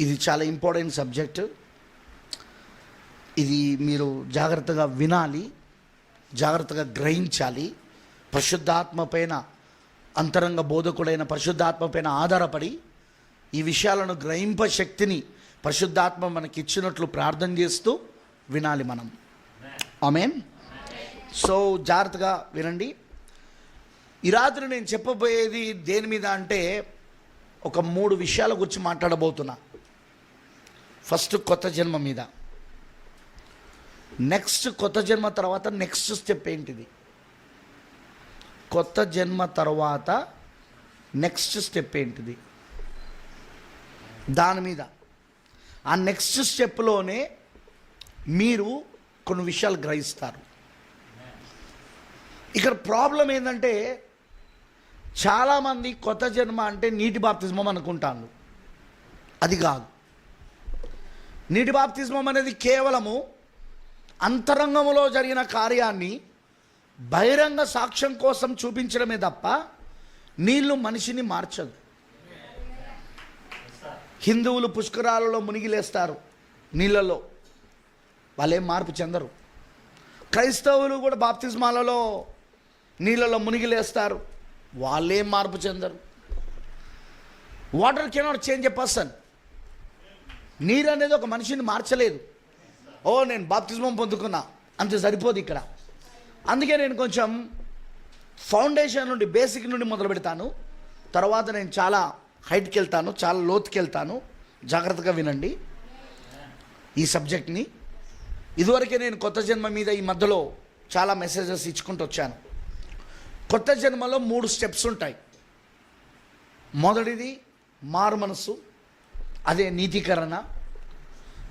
ఇది చాలా important subject. ఇది మీరు జాగ్రత్తగా వినాలి జాగ్రత్తగా గ్రహించాలి. పరిశుద్ధాత్మ పైన అంతరంగ బోధకుడైన పరిశుద్ధాత్మ పైన ఆధారపడి ఈ విషయాలను గ్రహింప శక్తిని పరిశుద్ధాత్మ మనకి ఇచ్చినట్లు ప్రార్థన చేస్తూ వినాలి మనం. ఆమెన్. సో జాగ్రత్తగా వినండి. ఈ రాత్రి నేను చెప్పబోయేది దేని మీద అంటే ఒక మూడు విషయాల గురించి మాట్లాడబోతున్నా. ఫస్ట్ కొత్త జన్మ మీద. నెక్స్ట్ కొత్త జన్మ తర్వాత నెక్స్ట్ స్టెప్ ఏంటిది? కొత్త జన్మ తర్వాత నెక్స్ట్ స్టెప్ ఏంటిది? దాని మీద. ఆ నెక్స్ట్ స్టెప్లోనే మీరు కొన్ని విషయాలు గ్రహిస్తారు. ఇక్కడ ప్రాబ్లం ఏంటంటే చాలామంది కొత్త జన్మ అంటే నీటి బాప్తిజమం అనుకుంటాను అది కాదు. నీటి బాప్తిజమం అనేది కేవలము అంతరంగములో జరిగిన కార్యాన్ని బహిరంగ సాక్ష్యం కోసం చూపించడమే తప్ప నీళ్ళు మనిషిని మార్చదు. హిందువులు పుష్కరాలలో మునిగిలేస్తారు నీళ్ళలో. వాళ్ళేం మార్పు చెందరు. క్రైస్తవులు కూడా బాప్తిజమాలలో నీళ్ళలో మునిగిలేస్తారు. వాళ్ళేం మార్పు చెందరు. Water cannot change a person. నీరు అనేది ఒక మనిషిని మార్చలేదు. ఓ నేను బాప్తిజమం పొందుకున్నా. అంత సరిపోదు ఇక్కడ. అందుకే నేను కొంచెం ఫౌండేషన్ నుండి బేసిక్ నుండి మొదలు పెడతాను. తర్వాత నేను చాలా హైట్కి వెళ్తాను చాలా లోతుకి వెళ్తాను. జాగ్రత్తగా వినండి ఈ సబ్జెక్ట్ని. ఇదివరకే నేను కొత్త జన్మ మీద ఈ మధ్యలో చాలా మెసేజెస్ ఇచ్చుకుంటూ వచ్చాను. కొత్త జన్మలో మూడు స్టెప్స్ ఉంటాయి. మొదటిది మారు మనసు అదే నీతికరణ.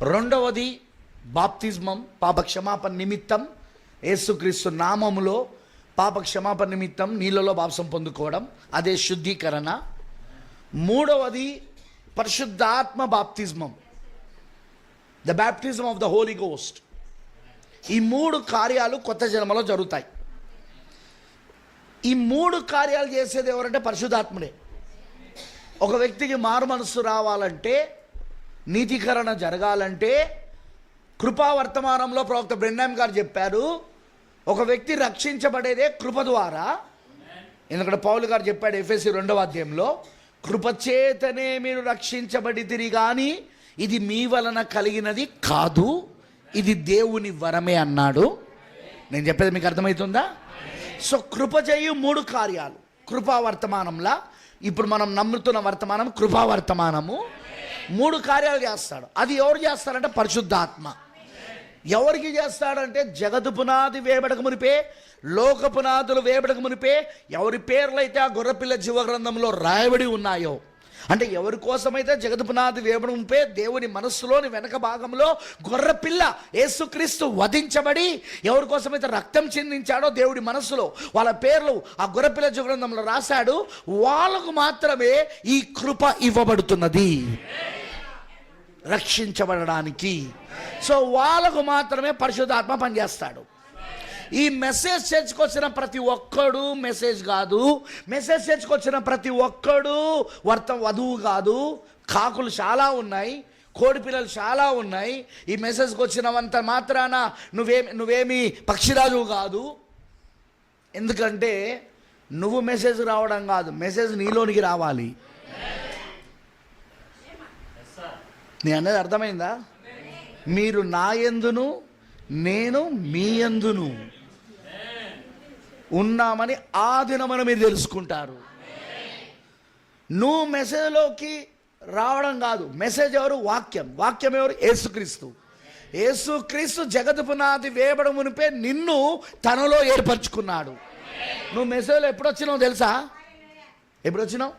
రెండవది బాప్తిజమం పాప క్షమాపణ నిమిత్తం. యేసుక్రీస్తు నామములో పాప క్షమాపణ నిమిత్తం నీళ్ళలో బాప్సం పొందుకోవడం అదే శుద్ధీకరణ. మూడవది పరిశుద్ధాత్మ బాప్తిజమం the baptism of the holy ghost. ఈ మూడు కార్యాలు కొత్త జన్మలో జరుగుతాయి. ఈ మూడు కార్యాలు చేసేది ఎవరంటే పరిశుద్ధాత్ముడే. ఒక వ్యక్తికి మారు మనస్సు రావాలంటే నీతికరణ జరగాలంటే కృపా వర్తమానంలో ప్రవక్త బ్రెన్నాం గారు చెప్పారు ఒక వ్యక్తి రక్షించబడేదే కృప ద్వారా. ఎందుకంటే పౌలు గారు చెప్పాడు ఎఫ్ఎస్సి రెండవ అధ్యాయంలో కృపచేతనే మీరు రక్షించబడితిరి కానీ ఇది మీ వలన కలిగినది కాదు ఇది దేవుని వరమే అన్నాడు. నేను చెప్పేది మీకు అర్థమవుతుందా? సో కృప చేయు మూడు కార్యాలు. కృపా వర్తమానంలా ఇప్పుడు మనం నమ్ముతున్న వర్తమానం కృపా వర్తమానము మూడు కార్యాలు చేస్తాడు. అది ఎవరు చేస్తారంటే పరిశుద్ధాత్మ. ఎవరికి చేస్తాడంటే జగదు పునాది వేబడక మునిపే లోక పునాదులు వేబడక మునిపే ఎవరి పేర్లైతే ఆ గొర్రెపిల్ల జీవ గ్రంథంలో రాయబడి ఉన్నాయో అంటే ఎవరి కోసమైతే జగతు పునాది దేవుని మనస్సులోని వెనక భాగంలో గొర్రెపిల్ల యేసుక్రీస్తు వధించబడి ఎవరి కోసమైతే రక్తం చెందించాడో దేవుడి మనస్సులో వాళ్ళ పేర్లు ఆ గొర్రపిల్ల జగనందంలో రాశాడు వాళ్ళకు మాత్రమే ఈ కృప ఇవ్వబడుతున్నది. రక్షించబడడానికి. సో వాళ్ళకు మాత్రమే పరిశుద్ధాత్మ పనిచేస్తాడు. ఈ మెసేజ్ చర్చకొచ్చిన ప్రతి ఒక్కడు మెసేజ్ కాదు. మెసేజ్ చర్చకొచ్చిన ప్రతి ఒక్కడు వర్త వధువు కాదు. కాకులు చాలా ఉన్నాయి. కోడి పిల్లలు చాలా ఉన్నాయి. ఈ మెసేజ్కి వచ్చినవంత మాత్రాన నువ్వేమి నువ్వేమి పక్షిరాజు కాదు. ఎందుకంటే నువ్వు మెసేజ్ రావడం కాదు. మెసేజ్ నీలోనికి రావాలి. నీ అనేది అర్థమైందా? మీరు నా ఎందును నేను మీ ఎందును. ఉన్నామని ఆ దినమని మీరు తెలుసుకుంటారు. నువ్వు మెసేజ్లోకి రావడం కాదు. మెసేజ్ ఎవరు? వాక్యం. వాక్యం ఎవరు? యేసుక్రీస్తు. యేసుక్రీస్తు జగతు పునాది వేయబడం మునిపే నిన్ను తనలో ఏర్పరచుకున్నాడు. నువ్వు మెసేజ్లో ఎప్పుడు వచ్చినావు తెలుసా? ఎప్పుడు వచ్చినావు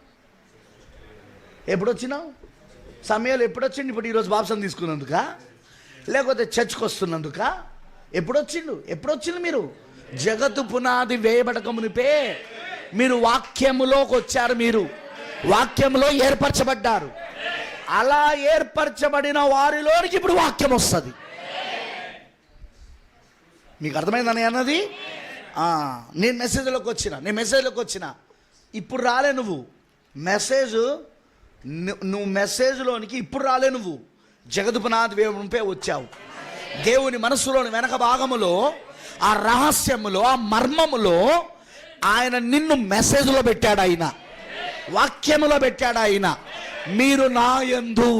ఎప్పుడు వచ్చినావు సమయాలు ఎప్పుడు వచ్చిండు ఇప్పుడు ఈరోజు బాప్సం తీసుకున్నందుక? లేకపోతే చర్చ్కి వస్తున్నందుక ఎప్పుడు వచ్చిండు ఎప్పుడు వచ్చిండు మీరు? జగత్తు పునాది వేయబడక మునిపే మీరు వాక్యములోకి వచ్చారు మీరు. వాక్యంలో ఏర్పరచబడ్డారు. అలా ఏర్పరచబడిన వారిలోనికి ఇప్పుడు వాక్యం వస్తుంది. మీకు అర్థమైందని అన్నది? నేను మెసేజ్లోకి వచ్చిన నేను మెసేజ్లోకి వచ్చిన. ఇప్పుడు రాలే నువ్వు. మెసేజ్ నువ్వు మెసేజ్లోనికి ఇప్పుడు రాలే నువ్వు. జగదుపనాథ్ వేపే వచ్చావు. దేవుని మనసులోని వెనక భాగములో ఆ రహస్యములో ఆ మర్మములో ఆయన నిన్ను మెసేజ్లో పెట్టాడు ఆయన. వాక్యములో పెట్టాడు ఆయన. మీరు నా యందు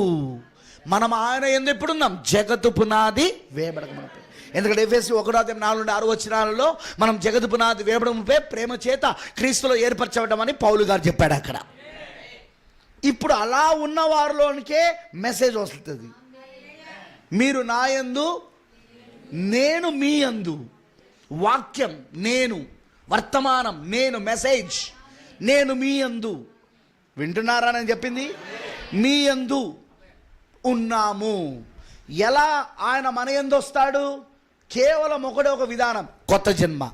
మనం ఆయన ఎందు ఎప్పుడున్నాం? జగత్తు పునాది వేబడక మనపై. ఎందుకంటే ఎఫ్ఎస్సి ఒకటో అధ్యాయం నాలుగు నుండి ఆరు వచ్చినాలలో మనం జగదు పునాది వేయబడంపై ప్రేమ చేత క్రీస్తులో ఏర్పరచబడ్డామని పౌలు గారు చెప్పాడు అక్కడ. ఇప్పుడు అలా ఉన్న వారిలోనికే మెసేజ్ వస్తుంది. మీరు నా యందు నేను మీ యందు వాక్యం నేను వర్తమానం నేను మెసేజ్ నేను మీ యందు వింటున్నారా నేను చెప్పింది? మీ యందు ఉన్నాము. ఎలా ఆయన మన ఎందు వస్తాడు? కేవలం ఒకటే ఒక విధానం కొత్త జన్మ.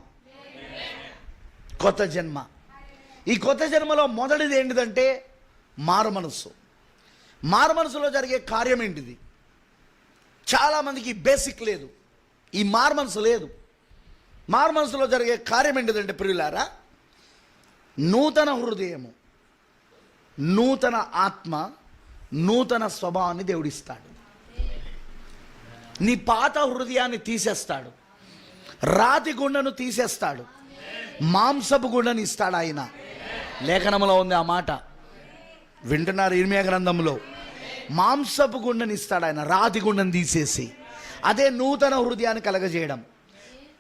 కొత్త జన్మ. ఈ కొత్త జన్మలో మొదటిది ఏంటిదంటే మారు మనస్సు. మారు మనసులో జరిగే కార్యం ఏంటిది? చాలామందికి బేసిక్ లేదు. ఈ మారు మనసు లేదు. మారు మనసులో జరిగే కార్యం ఏంటిదంటే ప్రియులారా నూతన హృదయము నూతన ఆత్మ నూతన స్వభావాన్ని దేవుడిస్తాడు. నీ పాత హృదయాన్ని తీసేస్తాడు. రాతి గుండెను తీసేస్తాడు. మాంసపు గుండెని ఇస్తాడు ఆయన. లేఖనములో ఉంది ఆ మాట. వింటున్నారు ఇర్మియా గ్రంథంలో. మాంసపు గుండెని ఇస్తాడు ఆయన. రాతి గుండెని తీసేసి. అదే నూతన హృదయాన్ని కలగజేయడం.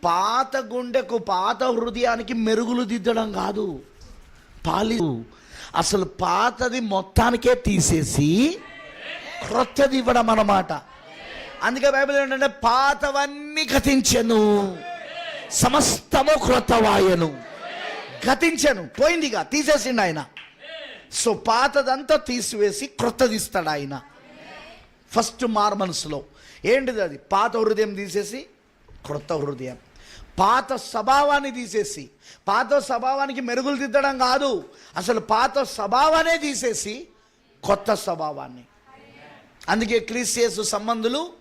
పాత గుండెకు పాత హృదయానికి మెరుగులు దిద్దడం కాదు. పాలి అసలు పాతది మొత్తానికే తీసేసి క్రొత్తది ఇవ్వడం అన్నమాట. అందుకే బైబిల్ ఏంటంటే పాతవన్నీ గతించను. సమస్తము క్రొత్తవాయను. గతించను. పోయిందిగా తీసేసిండు ఆయన. సో పాతదంతా తీసివేసి క్రొత్తది ఇస్తాడు ఆయన. ఫస్ట్ మార్ మనసులో. ఏంటిది అది? పాత హృదయం తీసేసి క్రొత్త హృదయం. పాత స్వభావాన్ని తీసేసి పాత స్వభావానికి మెరుగులు దిద్దడం కాదు. అసలు పాత స్వభావానే తీసేసి కొత్త స్వభావాన్ని. అందుకే క్రీస్తు సంబంధులు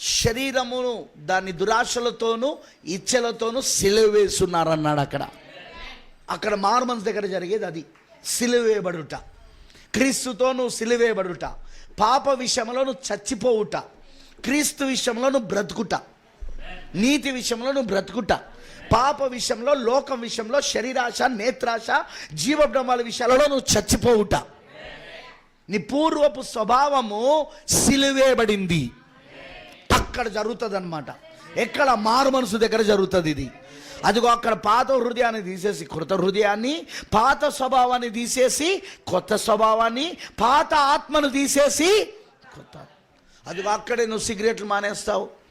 శరీరమును దాని దురాశలతోనూ ఇచ్చలతోనూ సిలువేస్తున్నారన్నాడు అక్కడ. అక్కడ మారుమన్స్ దగ్గర జరిగేది అది. సిలువేయబడుట. క్రీస్తుతోనూ సిలువేయబడుట. పాప విషయంలో నువ్వు చచ్చిపోవుట. క్రీస్తు విషయంలో నువ్వు బ్రతుకుట. నీతి విషయంలో నువ్వు బ్రతుకుట. పాప విషయంలో లోకం విషయంలో శరీరాశ నేత్రాశ జీవబ్రహ్మాల విషయాలలో నువ్వు చచ్చిపోవుట. నీ పూర్వపు స్వభావము సిలువేయబడింది. అక్కడ జరుగుతుంది అనమాట ఎక్కడ మారు మనసు దగ్గర జరుగుతుంది ఇది. అదిగో అక్కడ పాత హృదయాన్ని తీసేసి కృత హృదయాన్ని పాత స్వభావాన్ని తీసేసి కొత్త స్వభావాన్ని పాత ఆత్మను తీసేసి కొత్త. అదిగో అక్కడే నువ్వు సిగరెట్లు మానేస్తావు.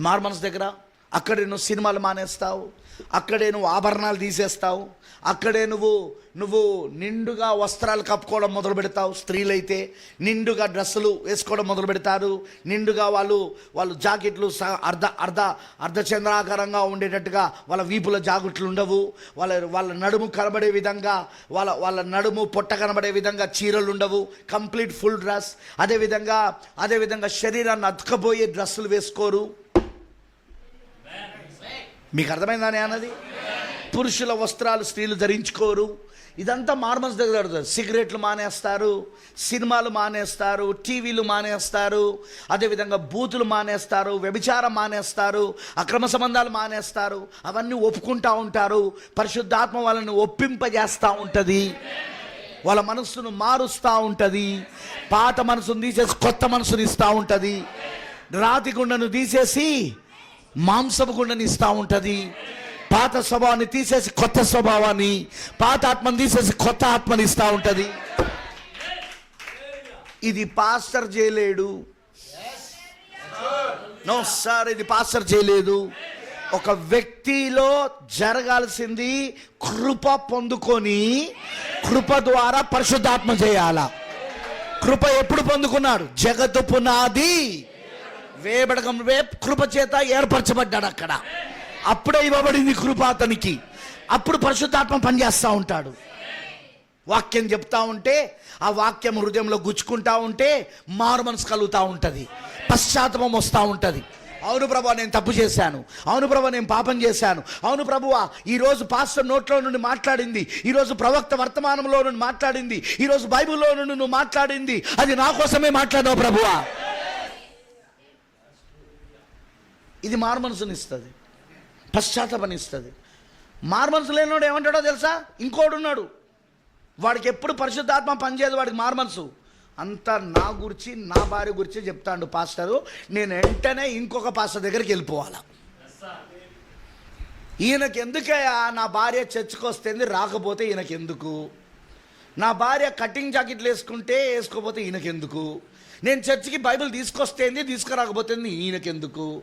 మార్మన్స్ దగ్గర. అక్కడే నువ్వు సినిమాలు మానేస్తావు. అక్కడే నువ్వు ఆభరణాలు తీసేస్తావు. అక్కడే నువ్వు నువ్వు నిండుగా వస్త్రాలు కప్పుకోవడం మొదలు పెడతావు స్త్రీలైతే. నిండుగా డ్రెస్సులు వేసుకోవడం మొదలు పెడతారు. నిండుగా వాళ్ళు వాళ్ళు జాకెట్లు అర్ధ అర్ధ అర్ధచంద్రాకారంగా ఉండేటట్టుగా వాళ్ళ వీపుల జాకెట్లు ఉండవు. వాళ్ళ వాళ్ళ నడుము కనబడే విధంగా వాళ్ళ వాళ్ళ నడుము పొట్ట కనబడే విధంగా చీరలు ఉండవు. Complete full dress. అదేవిధంగా అదేవిధంగా శరీరాన్ని అతుకపోయే డ్రెస్సులు వేసుకోరు. మీకు అర్థమైందా అన్నది? పురుషుల వస్త్రాలు స్త్రీలు ధరించుకోరు. ఇదంతా మార్మల్స్ దగ్గర జరుగుతుంది. సిగరెట్లు మానేస్తారు సినిమాలు మానేస్తారు టీవీలు మానేస్తారు అదేవిధంగా బూతులు మానేస్తారు వ్యభిచారం మానేస్తారు అక్రమ సంబంధాలు మానేస్తారు అవన్నీ ఒప్పుకుంటా ఉంటారు పరిశుద్ధాత్మ వాళ్ళని ఒప్పింపజేస్తూ ఉంటుంది. వాళ్ళ మనస్సును మారుస్తూ ఉంటుంది. పాత మనసును తీసేసి కొత్త మనసును ఇస్తూ ఉంటుంది. రాతి గుండెను తీసేసి మాంసపు గుండెని ఇస్తూ ఉంటుంది. పాత స్వభావాన్ని తీసేసి కొత్త స్వభావాన్ని పాత ఆత్మని తీసేసి కొత్త ఆత్మని ఇస్తూ ఉంటుంది. ఇది పాస్టర్ చేయలేడు. నో సార్ ఇది పాస్టర్ చేయలేదు. ఒక వ్యక్తిలో జరగాల్సింది కృప పొందుకొని కృప ద్వారా పరిశుద్ధాత్మ చేయాల? కృప ఎప్పుడు పొందుకున్నాడు? జగత్తు పునాది వేయబడకం వే కృప చేత ఏర్పరచబడ్డాడు అక్కడ. అప్పుడే ఇవ్వబడింది కృప అతనికి. అప్పుడు పరిశుద్ధాత్మ పనిచేస్తూ ఉంటాడు. వాక్యం చెప్తా ఉంటే ఆ వాక్యం హృదయంలో గుచ్చుకుంటా ఉంటే మారు మనసు కలుగుతూ ఉంటుంది. పశ్చాత్తాపం వస్తూ ఉంటుంది. అవును ప్రభా నేను తప్పు చేశాను. అవును ప్రభా నేను పాపం చేశాను. అవును ప్రభువా ఈరోజు పాస్టర్ నోట్లో నుండి మాట్లాడింది. ఈరోజు ప్రవక్త వర్తమానంలో నుండి మాట్లాడింది. ఈరోజు బైబిల్లో నుండి నువ్వు మాట్లాడింది. అది నా కోసమే మాట్లాడావు ప్రభువా. ఇది మార్మనసునిస్తుంది. పశ్చాత్తపనిస్తుంది. మార్మనసు లేనివాడు ఏమంటాడో తెలుసా? ఇంకోడు ఉన్నాడు వాడికి ఎప్పుడు పరిశుద్ధాత్మ పనిచేయదు వాడికి మార్మనసు. అంతా నా గురించి నా భార్య గురించి చెప్తాడు పాస్టరు. నేను వెంటనే ఇంకొక పాస్టర్ దగ్గరికి వెళ్ళిపోవాలా. ఈయనకి ఎందుకయ్యా నా భార్య చర్చకు వస్తుంది రాకపోతే ఈయనకి ఎందుకు నా భార్య కటింగ్ జాకెట్లు వేసుకుంటే వేసుకోపోతే ఈయనకెందుకు? నేను చర్చికి బైబిల్ తీసుకొస్తేంది తీసుకురాకపోతే ఈయనకెందుకు?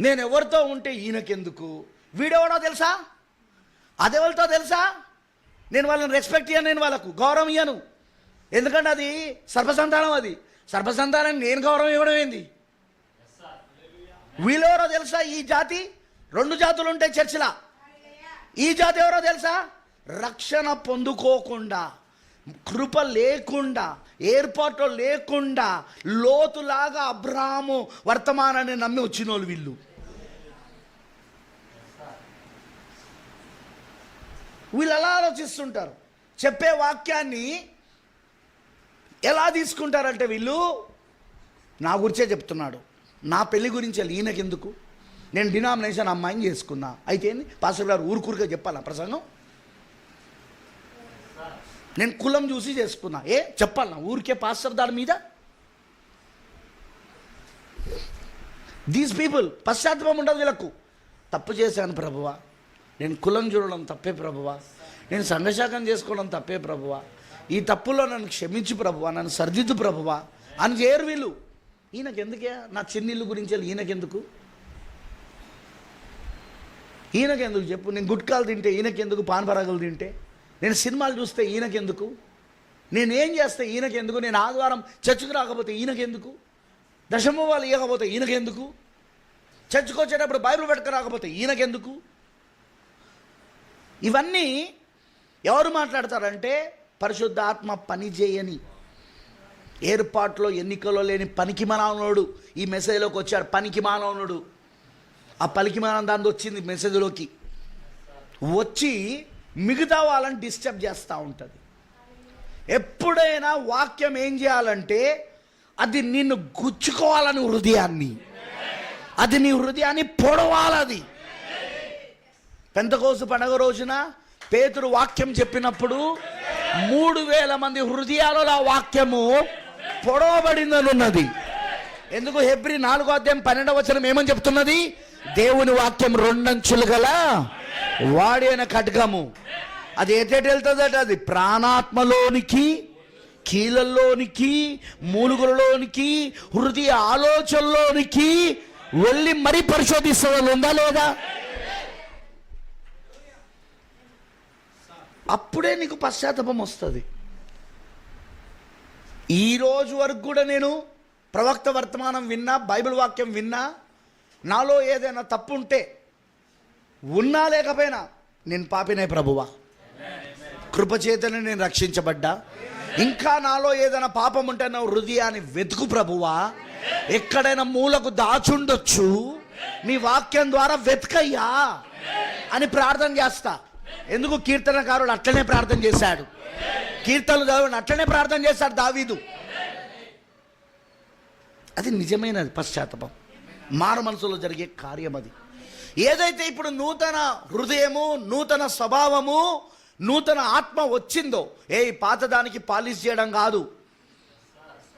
నేను ఎవరితో ఉంటే ఈయనకెందుకు? వీడెవడో తెలుసా? అదెవరితో తెలుసా? నేను వాళ్ళని రెస్పెక్ట్ ఇయ్యను నేను వాళ్ళకు గౌరవం ఇయ్యను. ఎందుకంటే అది సర్వసంతానం అది. సర్వసంతానం నేను గౌరవం ఇవ్వడం ఏంది? వీళ్ళెవరో తెలుసా ఈ జాతి? రెండు జాతులు ఉంటాయి చర్చిలా. ఈ జాతి ఎవరో తెలుసా? రక్షణ పొందుకోకుండా కృప లేకుండా ఏర్పాటు లేకుండా లోతులాగా అబ్రాము వర్తమానాన్ని నమ్మి వచ్చిన వాళ్ళు వీళ్ళు. వీళ్ళు ఎలా ఆలోచిస్తుంటారు? చెప్పే వాక్యాన్ని ఎలా తీసుకుంటారంటే వీళ్ళు నా గురించే చెప్తున్నాడు. నా పెళ్ళి గురించి ఈయనకెందుకు? నేను డినామినేషన్ అమ్మాయిని చేసుకున్నా. అయితే ఏంది? పాస్టర్ గారు ఊరుకూరుగా చెప్పాలా ప్రసంగం? నేను కులం చూసి చేసుకున్నా. ఏ? చెప్పాలనా ఊరికే పాస్టర్ దాని మీద? దీస్ పీపుల్ పశ్చాత్తాపం ఉండదు వీళ్ళకు. తప్పు చేశాను ప్రభువా. నేను కులం చూడడం తప్పే ప్రభువా. నేను సంఘశాఖం చేసుకోవడం తప్పే ప్రభువా. ఈ తప్పులో నన్ను క్షమించు ప్రభువా నన్ను సర్దిద్దు ప్రభువా. అని చేయరు వీళ్ళు. ఈయనకెందుకే? నా చిన్నిల్లు గురించి వెళ్ళి ఈయనకెందుకు? ఈయనకెందుకు చెప్పు? నేను గుట్కాలు తింటే ఈయనకెందుకు? పాన్ తింటే? నేను సినిమాలు చూస్తే ఈయనకెందుకు? నేనేం చేస్తే ఈయనకెందుకు? నేను ఆదివారం చర్చకు రాకపోతే ఈయనకెందుకు? దశమవాళ్ళు ఇవ్వకపోతే ఈయనకెందుకు? చర్చకు వచ్చేటప్పుడు బైబిల్ పట్టుకు రాకపోతే ఈయనకెందుకు? ఇవన్నీ ఎవరు మాట్లాడతారంటే పరిశుద్ధాత్మ పనిచేయని పని చేయని ఏర్పాట్లో ఎన్నికలో లేని పనికి మానవుడు ఈ మెసేజ్లోకి వచ్చాడు. పనికి మానవునుడు ఆ పలికి మానం దాని వచ్చింది మెసేజ్లోకి. వచ్చి మిగతా వాళ్ళని డిస్టర్బ్ చేస్తూ ఉంటుంది. ఎప్పుడైనా వాక్యం ఏం చేయాలంటే అది నిన్ను గుచ్చుకోవాలని హృదయాన్ని. అది నీ హృదయాన్ని పొడవాలది. పెంతకోసు పండగ రోజున పేతురు వాక్యం చెప్పినప్పుడు మూడు వేల మంది హృదయాలలో ఆ వాక్యము పొడవబడిందని ఉన్నది ఎందుకు హెబ్రి నాలుగో అధ్యాయం పన్నెండవ వచనం ఏమని చెప్తున్నది? దేవుని వాక్యం రెండంచులు గల వాడైన ఖడ్గము. అది ఎటెటు వెళ్తుందట? అది ప్రాణాత్మలోనికి కీలల్లోనికి మూలుగులలోనికి హృదయ ఆలోచనలోనికి వెళ్ళి మరీ పరిశోధిస్తుందని ఉందా లేదా? అప్పుడే నీకు పశ్చాత్తాపం వస్తుంది. ఈ రోజు వరకు కూడా నేను ప్రవక్త వర్తమానం విన్నా బైబిల్ వాక్యం విన్నా నాలో ఏదైనా తప్పు ఉంటే ఉన్నా లేకపోయినా నేను పాపినే ప్రభువా. కృపచేతనే నేను రక్షించబడ్డా. ఇంకా నాలో ఏదైనా పాపం ఉంటే నా హృదయాన్ని వెతుకు ప్రభువా. ఎక్కడైనా మూలకు దాచుండొచ్చు. నీ వాక్యం ద్వారా వెతకయ్యా అని ప్రార్థన చేస్తా. ఎందుకు కీర్తనకారుడు అట్లనే ప్రార్థన చేశాడు? కీర్తనలు చదవండి అట్లనే ప్రార్థన చేశాడు దావీదు. అది నిజమైనది పశ్చాత్తాపం. మారు మనసులో జరిగే కార్యం అది. ఏదైతే ఇప్పుడు నూతన హృదయము నూతన స్వభావము నూతన ఆత్మ వచ్చిందో ఏ పాతదానికి పాలిష్ చేయడం కాదు.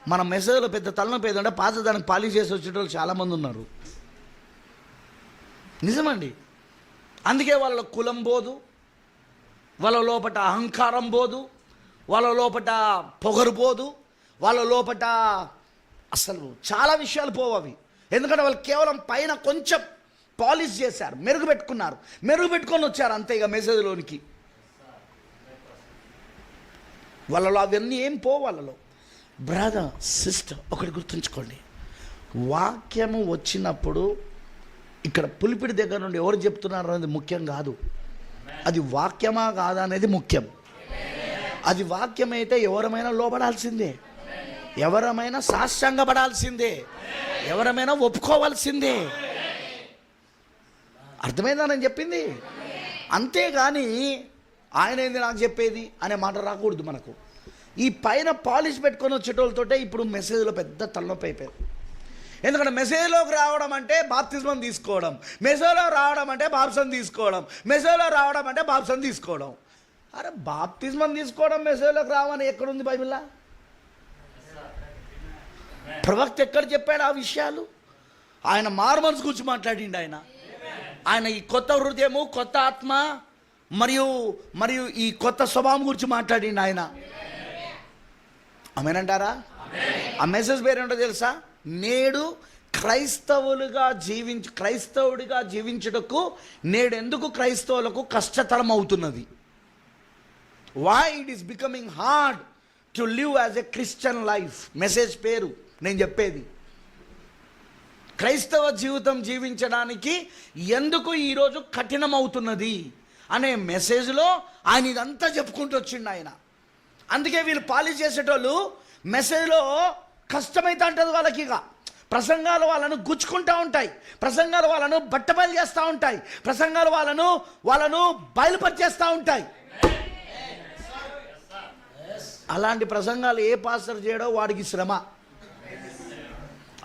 మన మెసేజ్లో పెద్ద తలనొప్పి ఏదంటే పాతదానికి పాలిష్ చేసి వచ్చేటోళ్ళు చాలామంది ఉన్నారు. నిజమండి. అందుకే వాళ్ళ కులం పోదు వాళ్ళ లోపట అహంకారం పోదు వాళ్ళ లోపట పొగరు పోదు వాళ్ళ లోపట అసలు చాలా విషయాలు పోవు అవి. ఎందుకంటే వాళ్ళు కేవలం పైన కొంచెం పాలిష్ చేశారు మెరుగు పెట్టుకున్నారు మెరుగు పెట్టుకొని వచ్చారు అంతే ఇక మెసేజ్లోనికి. వాళ్ళలో అవన్నీ ఏం పో వాళ్ళలో. బ్రదర్ సిస్టర్ ఒకటి గుర్తుంచుకోండి. వాక్యము వచ్చినప్పుడు ఇక్కడ పులిపిడి దగ్గర నుండి ఎవరు చెప్తున్నారు అనేది ముఖ్యం కాదు. అది వాక్యమా కాదా అనేది ముఖ్యం. అది వాక్యమైతే ఎవరమైనా లోపడాల్సిందే ఎవరమైనా సాష్టాంగపడాల్సిందే. ఎవరమైనా ఒప్పుకోవాల్సిందే. అర్థమైందా నేను చెప్పింది? అంతేగాని ఆయన ఏంది నాకు చెప్పేది అనే మాట రాకూడదు మనకు. ఈ పైన పాలిష్ పెట్టుకొని వచ్చేటోళ్ళతోటే ఇప్పుడు మెసేజ్లో పెద్ద తలనొప్పి అయిపోయింది. ఎందుకంటే మెసేజ్లోకి రావడం అంటే బాప్తిజం తీసుకోవడం. మెసేజ్లో రావడం అంటే బాప్సం తీసుకోవడం. మెసేజ్లో రావడం అంటే బాప్సం తీసుకోవడం. అరే బాప్తిజం తీసుకోవడం మెసేజ్లోకి రావని ఎక్కడుంది బైబిల్లా? ప్రవక్త ఎక్కడ చెప్పాడు ఆ విషయాలు? ఆయన మారుమనసు గురించి మాట్లాడిండు ఆయన. ఆయన ఈ కొత్త హృదయము కొత్త ఆత్మ మరియు మరియు ఈ కొత్త స్వభావం గురించి మాట్లాడిండు ఆయన. ఆమెనంటారా? ఆ మెసేజ్ పేరేంటో తెలుసా? నేడు క్రైస్తవులుగా జీవించ క్రైస్తవుడిగా జీవించుటకు నేడు ఎందుకు క్రైస్తవులకు కష్టతరం అవుతున్నది why it is becoming hard to live as a Christian life message పేరు. నేను చెప్పేది. క్రైస్తవ జీవితం జీవించడానికి ఎందుకు ఈరోజు కఠినమవుతున్నది? అనే మెసేజ్లో ఆయన ఇదంతా చెప్పుకుంటూ వచ్చిండు ఆయన. అందుకే వీళ్ళు పాలిష్ చేసేటోళ్ళు మెసేజ్లో కష్టమైతే అంటది వాళ్ళకి ఇక. ప్రసంగాలు వాళ్ళను గుచ్చుకుంటూ ఉంటాయి. ప్రసంగాలు వాళ్ళను బట్టబయలు చేస్తూ ఉంటాయి. ప్రసంగాలు వాళ్ళను వాళ్ళను బయలుపరిచేస్తూ ఉంటాయి. అలాంటి ప్రసంగాలు ఏ పాస్టర్ చేయడో వాడికి శ్రమ.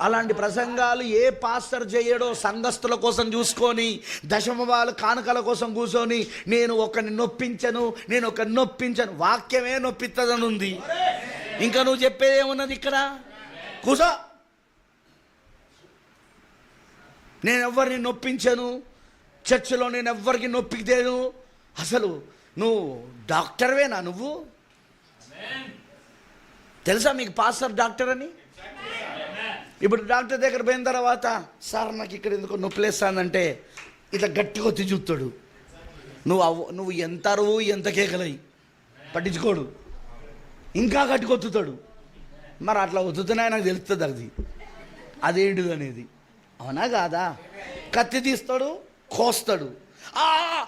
అలాంటి ప్రసంగాలు ఏ పాస్టర్ చేయడో సంఘస్థుల కోసం చూసుకొని దశమవాలు కానుకల కోసం కూర్చొని నేను ఒకరిని నొప్పించను నేను ఒకరిని నొప్పించను. వాక్యమే నొప్పిస్తుందని ఉంది ఇంకా నువ్వు చెప్పేది ఏమున్నది ఇక్కడ? కూసో. నేను ఎవరిని నొప్పించను. చర్చిలో నేను ఎవ్వరికి నొప్పితేను అసలు నువ్వు డాక్టర్వేనా నువ్వు? తెలుసా మీకు పాస్టర్ డాక్టర్ అని? ఇప్పుడు డాక్టర్ దగ్గర పోయిన తర్వాత సార్ నాకు ఇక్కడ ఎందుకు నొప్పిలేస్తానంటే ఇట్లా గట్టిగా వచ్చి చూస్తాడు. నువ్వు అవ్వ నువ్వు ఎంత అరువు ఎంత కేకలై. పట్టించుకోడు. ఇంకా గట్టిగా మరి అట్లా ఒత్తుతూనే నాకు తెలుస్తుంది అది. అదేంటిది అనేది. అవునా కాదా? కత్తి తీస్తాడు కోస్తాడు. ఆ,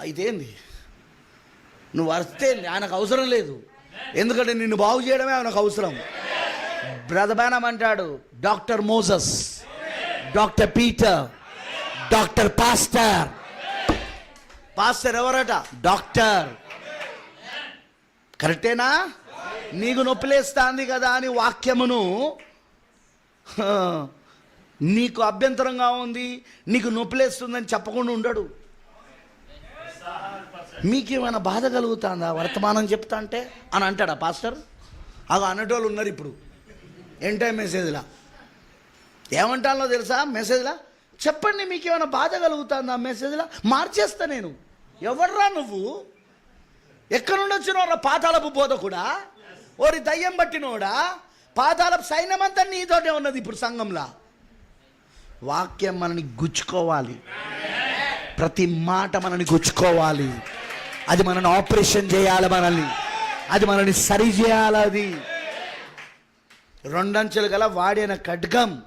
అయితేంది నువ్వు వస్తే ఆయనకు అవసరం లేదు. ఎందుకంటే నిన్ను బాగు చేయడమే ఆయనకు అవసరం. బ్రదబానం అంటాడు doctor Moses doctor Peter doctor pastor. Pastor ఎవరట? డాక్టర్. కరెక్టేనా? నీకు నొప్పిలేస్తాంది కదా అని వాక్యమును నీకు అభ్యంతరంగా ఉంది నీకు నొప్పిలేస్తుందని చెప్పకుండా ఉండడు. మీకేమైనా బాధ కలుగుతుందా? వర్తమానం చెప్తా అంటే అని అంటాడా పాస్టర్? అవి అనేటోళ్ళు ఉన్నారు ఇప్పుడు. ఎంటే మెసేజ్లా ఏమంటానో తెలుసా మెసేజ్లా చెప్పండి మీకేమైనా బాధ కలుగుతుందా మెసేజ్లా మార్చేస్తా నేను. ఎవర్రా నువ్వు? ఎక్కడి నుండి వచ్చినోరా పాతాలపు బోధ కూడా ఓరి దయ్యం పట్టినోడా? పాతాళపు సైన్యమంతా నీతోటే ఉన్నది ఇప్పుడు సంఘంలో. వాక్యం మనని గుచ్చుకోవాలి. ప్రతి మాట మనని గుచ్చుకోవాలి. అది మనని ఆపరేషన్ చేయాలి మనల్ని. అది మనల్ని సరి చేయాలి అది. రెండంచెలు గల వాడిన ఖడ్గం.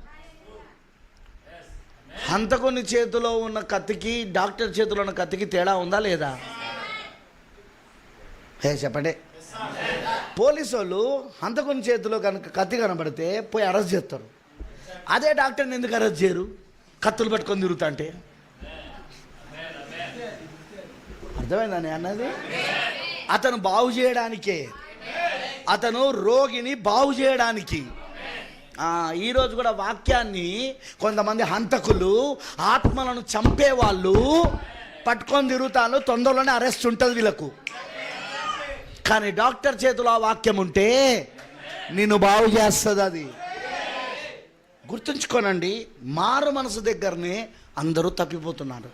హంతకుని చేతిలో ఉన్న కత్తికి డాక్టర్ చేతిలో ఉన్న కత్తికి తేడా ఉందా లేదా? ఏ చెప్పండి. పోలీసు వాళ్ళు హంతకుని చేతిలో కనుక కత్తి కనబడితే పోయి అరెస్ట్ చేస్తారు. అదే డాక్టర్ని ఎందుకు అరెస్ట్ చేయరు? కత్తులు పట్టుకొని తిరుగుతా అంటే. అర్థమైందని అన్నది? అతను బాగు చేయడానికే. అతను రోగిని బాగు చేయడానికి. ఈరోజు కూడా వాక్యాన్ని కొంతమంది హంతకులు ఆత్మలను చంపేవాళ్ళు పట్టుకొని తిరుగుతాను తొందరలోనే అరెస్ట్ ఉంటుంది వీళ్ళకు. కానీ డాక్టర్ చేతిలో ఆ వాక్యం ఉంటే నిన్ను బాగు చేస్తుంది అది. గుర్తుంచుకోనండి మారు మనసు దగ్గరనే అందరూ తప్పిపోతున్నారు.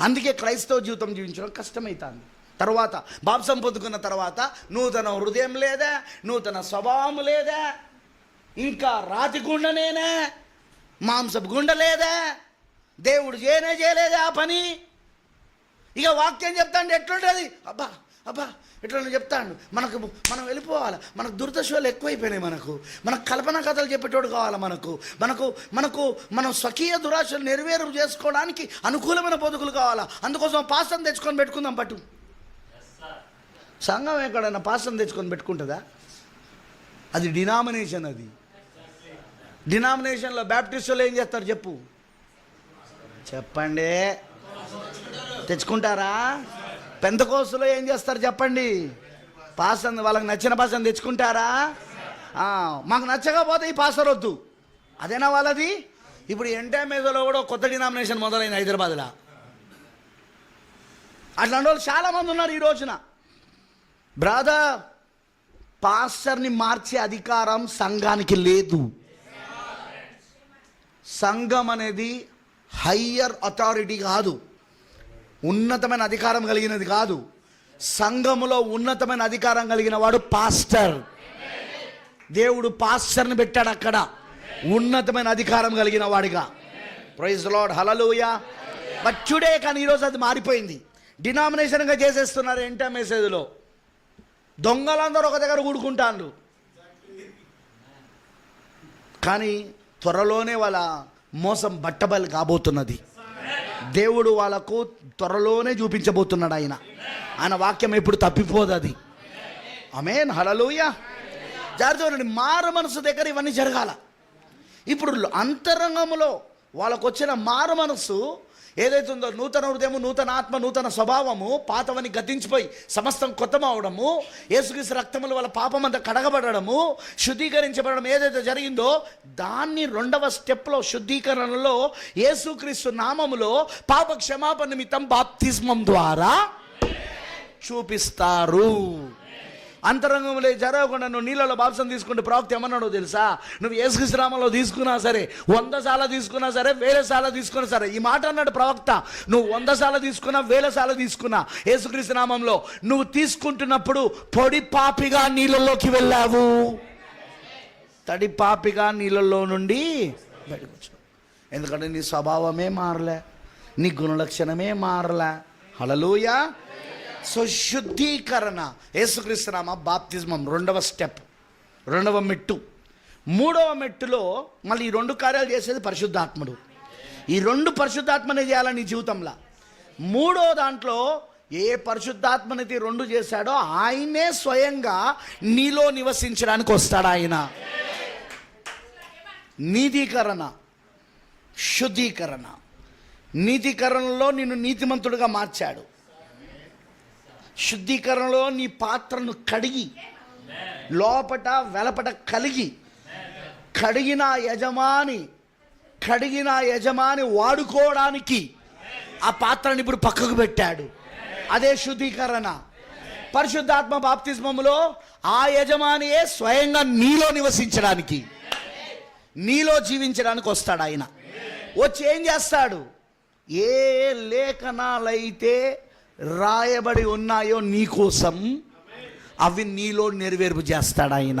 అందుకే క్రైస్తవ జీవితం జీవించడం కష్టమవుతుంది తర్వాత బాప్సం పొందుకున్న తర్వాత నూతన హృదయం లేదా నూతన స్వభావం లేదా ఇంకా రాతి గుండనేనా మాంసపు గుండ లేదా దేవుడు చేయనే చేయలేదా ఆ పని. ఇక వాక్యం చెప్తాండి ఎట్లుంటుంది? అబ్బా! అబ్బా ఎట్లా చెప్తాను మనకు మనం వెళ్ళిపోవాలి? మనకు దురదశలు ఎక్కువైపోయినాయి మనకు. మనకు కల్పన కథలు చెప్పేటోడు కావాలి మనకు? మనకు మనకు మనం స్వకీయ దురాశలు నెరవేరు చేసుకోవడానికి అనుకూలమైన బతుకులు కావాలా? అందుకోసం పాస్తం తెచ్చుకొని పెట్టుకుందాం పట్టు. సంఘం ఎక్కడైనా పాస్తం తెచ్చుకొని పెట్టుకుంటుందా? అది డినామినేషన్ అది. డినామినేషన్లో బ్యాప్టిస్టులు ఏం చేస్తారు చెప్పు. చెప్పండి. తెచ్చుకుంటారా? పెంతకోస్తులో ఏం చేస్తారు చెప్పండి? పాసన్ వాళ్ళకి నచ్చిన పాసన్ తెచ్చుకుంటారా? మాకు నచ్చకపోతే ఈ పాస్టర్ వద్దు అదేనా వాళ్ళది? ఇప్పుడు ఎంటామేజోలో కూడా కొత్త డినామినేషన్ మొదలైంది హైదరాబాద్లో. అట్లాంటి వాళ్ళు చాలామంది ఉన్నారు ఈ రోజున. బ్రాదర్ పాస్టర్ని మార్చే అధికారం సంఘానికి లేదు. సంఘం అనేది హయ్యర్ అథారిటీ కాదు. ఉన్నతమైన అధికారం కలిగినది కాదు. సంఘములో ఉన్నతమైన అధికారం కలిగిన వాడు పాస్టర్. దేవుడు పాస్టర్ని పెట్టాడు అక్కడ. ఉన్నతమైన అధికారం కలిగిన వాడిగా. Praise lord hallelujah but today కానీ ఈరోజు అది మారిపోయింది. డినామినేషన్గా చేసేస్తున్నారు ఎంటా మెసేజ్లో దొంగలందరూ ఒక దగ్గర కూడుకుంటాను కానీ త్వరలోనే వాళ్ళ మోసం బట్టబయలు కాబోతున్నది. దేవుడు వాళ్ళకు త్వరలోనే చూపించబోతున్నాడు ఆయన. ఆయన వాక్యం ఎప్పుడు తప్పిపోదు అది. అమేన్ హలలోయ జాగ్రత్త మారు మనసు దగ్గర ఇవన్నీ జరగాల. ఇప్పుడు అంతరంగంలో వాళ్ళకు వచ్చిన మారు మనసు ఏదైతే ఉందో నూతన హృదయము నూతన ఆత్మ నూతన స్వభావము పాతవని గతించిపోయి సమస్తం కొత్తమవడము యేసుక్రీస్తు రక్తముల వల్ల పాపం అంతా కడగబడము శుద్ధీకరించబడడం ఏదైతే జరిగిందో దాన్ని రెండవ స్టెప్లో శుద్ధీకరణలో యేసుక్రీస్తు నామములో పాప క్షమాపణ నిమిత్తం బాప్తిస్మం ద్వారా చూపిస్తారు. అంతరంగంలో జరగకుండా నువ్వు నీళ్ళలో బాప్సం తీసుకుంటే ప్రవక్త ఏమన్నాడో తెలుసా? నువ్వు యేసుకృష్ణరామంలో తీసుకున్నా సరే వంద సార్లు తీసుకున్నా సరే వేల సార్లు తీసుకున్నా సరే ఈ మాట అన్నాడు ప్రవక్త. నువ్వు వంద సార్లు తీసుకున్నా వేల సార్లు తీసుకున్నా యేసుకృష్ణనామంలో నువ్వు తీసుకుంటున్నప్పుడు పొడి పాపిగా నీళ్ళలోకి వెళ్ళావు. తడి పాపిగా నీళ్ళల్లో నుండి బయటకు ఎందుకంటే నీ స్వభావమే మారలే నీ గుణలక్షణమే మారలే. హలలుయా సో శుద్ధీకరణ యేసుక్రీస్తునామ బాప్తిజమం. రెండవ స్టెప్. రెండవ మెట్టు. మూడవ మెట్టులో మళ్ళీ ఈ రెండు కార్యాలు చేసేది పరిశుద్ధాత్ముడు. ఈ రెండు పరిశుద్ధాత్మనే చేయాలి నీ జీవితంలో. మూడో దాంట్లో ఏ పరిశుద్ధాత్మనైతే రెండు చేశాడో ఆయనే స్వయంగా నీలో నివసించడానికి వస్తాడు ఆయన. నీతికరణ. శుద్ధీకరణ. నీతికరణలో నిన్ను నీతిమంతుడుగా మార్చాడు. శుద్ధీకరణలో నీ పాత్రను కడిగి లోపట వెలపట కలిగి కడిగిన యజమాని కడిగిన యజమాని వాడుకోవడానికి ఆ పాత్రని ఇప్పుడు పక్కకు పెట్టాడు. అదే శుద్ధీకరణ. పరిశుద్ధాత్మ బాప్తిస్మములో ఆ యజమానియే స్వయంగా నీలో నివసించడానికి నీలో జీవించడానికి వస్తాడు ఆయన. వచ్చి ఏం చేస్తాడు? ఏ లేఖనాలైతే రాయబడి ఉన్నాయో నీకోసం అవి నీలో నెరవేర్పు చేస్తాడు ఆయన